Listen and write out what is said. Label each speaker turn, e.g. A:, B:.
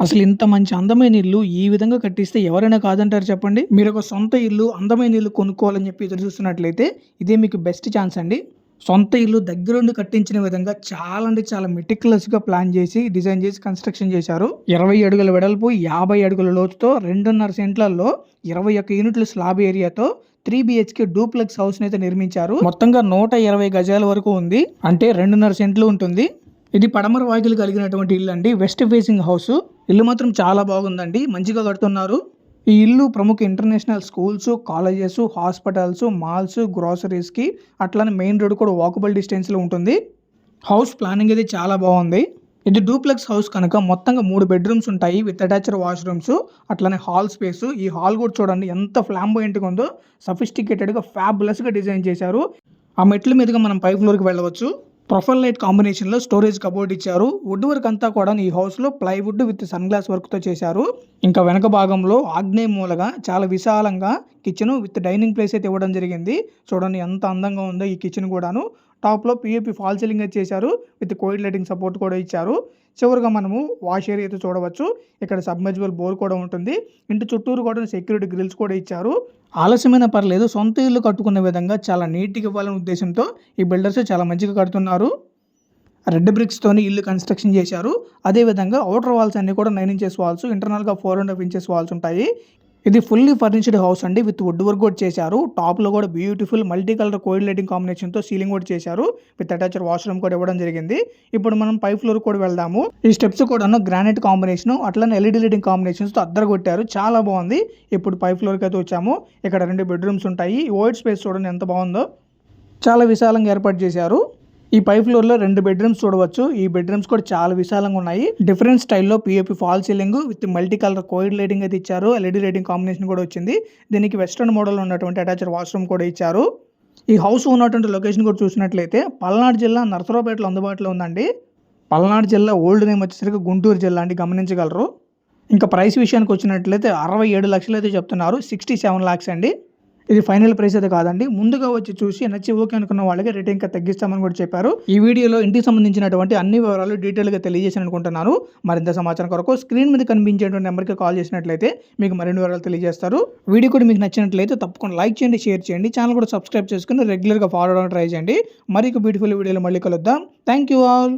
A: అసలు ఇంత మంచి అందమైన ఇల్లు ఈ విధంగా కట్టిస్తే ఎవరైనా కాదంటారు చెప్పండి? మీరు ఒక సొంత ఇల్లు అందమైన ఇల్లు కొనుక్కోవాలని చెప్పి ఎదురు చూస్తున్నట్లయితే ఇదే మీకు బెస్ట్ ఛాన్స్ అండి. సొంత ఇల్లు దగ్గరుండి కట్టించిన విధంగా చాలా అంటే చాలా మెటిక్యులస్గా గా ప్లాన్ చేసి డిజైన్ చేసి కన్స్ట్రక్షన్ చేశారు. ఇరవై అడుగుల వెడల్పు యాభై అడుగుల లోతుతో రెండున్నర సెంట్లలో ఇరవై ఒక్క యూనిట్ల స్లాబ్ ఏరియాతో త్రీ బిహెచ్కే డూప్లెక్స్ హౌస్ అయితే నిర్మించారు. మొత్తంగా నూట ఇరవై గజాల వరకు ఉంది. అంటే రెండున్నర సెంట్లు ఉంటుంది. ఇది పడమర వాకిలు కలిగినటువంటి ఇల్లు అండి వెస్ట్ ఫేసింగ్ హౌస్ ఇల్లు మాత్రం చాలా బాగుందండి. మంచిగా కడుతున్నారు. ఈ ఇల్లు ప్రముఖ international schools colleges hospitals malls గ్రోసరీస్కి అట్లానే మెయిన్ రోడ్ కూడా వాకబుల్ డిస్టెన్స్లో ఉంటుంది. హౌస్ ప్లానింగ్ అయితే చాలా బాగుంది. ఇది డూప్లెక్స్ హౌస్ కనుక మొత్తంగా మూడు బెడ్రూమ్స్ ఉంటాయి విత్ అటాచ్డ్ వాష్రూమ్స్ అట్లానే హాల్ స్పేస్. ఈ హాల్ కూడా చూడండి ఎంత ఫ్లాంబోయింట్గా ఉందో సఫిస్టికేటెడ్గా ఫ్యాబులస్గా డిజైన్ చేశారు. ఆ మెట్ల మీదుగా మనం పై ఫ్లోర్కి వెళ్ళవచ్చు. ప్రొఫైల్ లైట్ కాంబినేషన్లో స్టోరేజ్ కబోర్డ్ ఇచ్చారు. వుడ్ వర్క్ అంతా కూడా ఈ హౌస్లో ప్లైవుడ్ విత్ సన్ గ్లాస్ వర్క్తో చేశారు. ఇంకా వెనక భాగంలో ఆగ్నేయ మూలగా చాలా విశాలంగా కిచెన్ విత్ డైనింగ్ ప్లేస్ అయితే ఇవ్వడం జరిగింది. చూడండి ఎంత అందంగా ఉందో ఈ కిచెన్ కూడాను. టాప్లో పిఏపి ఫాల్ సీలింగ్ అయితే చేశారు. విత్ కోయిడ్ లైటింగ్ సపోర్ట్ కూడా ఇచ్చారు. చివరిగా మనము వాష్ ఏరియా అయితే చూడవచ్చు. ఇక్కడ సబ్మెర్జిబుల్ బోర్ కూడా ఉంటుంది. ఇంటి చుట్టూరు కూడా సెక్యూరిటీ గ్రిల్స్ కూడా ఇచ్చారు. ఆలస్యమైన పర్లేదు సొంత ఇల్లు కట్టుకునే విధంగా చాలా నీట్గా ఇవ్వాలనే ఉద్దేశంతో ఈ బిల్డర్స్ చాలా మంచిగా కడుతున్నారు. రెడ్ బ్రిక్స్తోని ఇల్లు కన్స్ట్రక్షన్ చేశారు. అదేవిధంగా అవుటర్ వాల్స్ అన్నీ కూడా నైన్ ఇంచెస్ వాల్స్ ఇంటర్నల్గా four and half inches walls ఉంటాయి. ఇది ఫుల్లీ ఫర్నిష్డ్ హౌస్ అండి విత్ వుడ్ వర్క్ కూడా చేశారు. టాప్లో కూడా beautiful multi colour coved lighting కాంబినేషన్తో సీలింగ్ కూడా చేశారు. విత్ అటాచ్డ్ వాష్రూమ్ కూడా ఇవ్వడం జరిగింది. ఇప్పుడు మనం పై ఫ్లోర్ కూడా వెళ్దాము. ఈ స్టెప్స్ కూడా గ్రానైట్ కాంబినేషన్ అట్లనే ఎల్ఈడి లైటింగ్ కాంబినేషన్స్తో అద్దరు కొట్టారు చాలా బాగుంది. ఇప్పుడు పై ఫ్లోర్కి అయితే వచ్చాము. ఇక్కడ రెండు బెడ్రూమ్స్ ఉంటాయి. వైట్ స్పేస్ చూడండి ఎంత బాగుందో. చాలా విశాలంగా ఏర్పాటు చేశారు. ఈ పై ఫ్లోర్లో రెండు బెడ్రూమ్స్ చూడవచ్చు. ఈ బెడ్రూమ్స్ కూడా చాలా విశాలంగా ఉన్నాయి. డిఫరెంట్ స్టైల్లో POP fall ceiling with multi colour coved lighting అయితే ఇచ్చారు. ఎల్ఈడి లైటింగ్ కాంబినేషన్ కూడా వచ్చింది. దీనికి వెస్ట్రన్ మోడల్ ఉన్నటువంటి అటాచ్డ్ వాష్రూమ్ కూడా ఇచ్చారు. ఈ హౌస్ ఉన్నటువంటి లొకేషన్ కూడా చూసినట్లయితే పల్నాడు జిల్లా నర్సరావుపేటలో అందుబాటులో ఉందండి. పల్నాడు జిల్లా ఓల్డ్ నేమ్ వచ్చేసరికి గుంటూరు జిల్లా అండి. గమనించగలరు. ఇంకా ప్రైస్ విషయానికి వచ్చినట్లయితే అరవై ఏడు లక్షలు అయితే చెప్తున్నారు. సిక్స్టీ సెవెన్ ల్యాక్స్ అండి. ఇది ఫైనల్ ప్రైస్ అయితే కాదండి. ముందుగా వచ్చి చూసి నచ్చి ఓకే అనుకున్న వాళ్ళకి రేట్ ఇంకా తగ్గిస్తామని కూడా చెప్పారు. ఈ వీడియోలో ఇంటికి సంబంధించినటువంటి అన్ని వివరాలు డీటెయిల్గా తెలియజేసి అనుకుంటున్నాను. మరింత సమాచారం కొరకు స్క్రీన్ మీద కనిపించేటువంటి నెంబర్కి కాల్ చేసినట్లయితే మీకు మరిన్ని వివరాలు తెలియజేస్తారు. వీడియో కూడా మీకు నచ్చినట్లయితే తప్పకుండా లైక్ చేయండి షేర్ చేయండి. ఛానల్ కూడా సబ్స్క్రైబ్ చేసుకుని రెగ్యులర్గా ఫాలో అవడం ట్రై చేయండి. మరి బ్యూటిఫుల్ వీడియోలో మళ్ళీ కలుద్దాం. Thank you all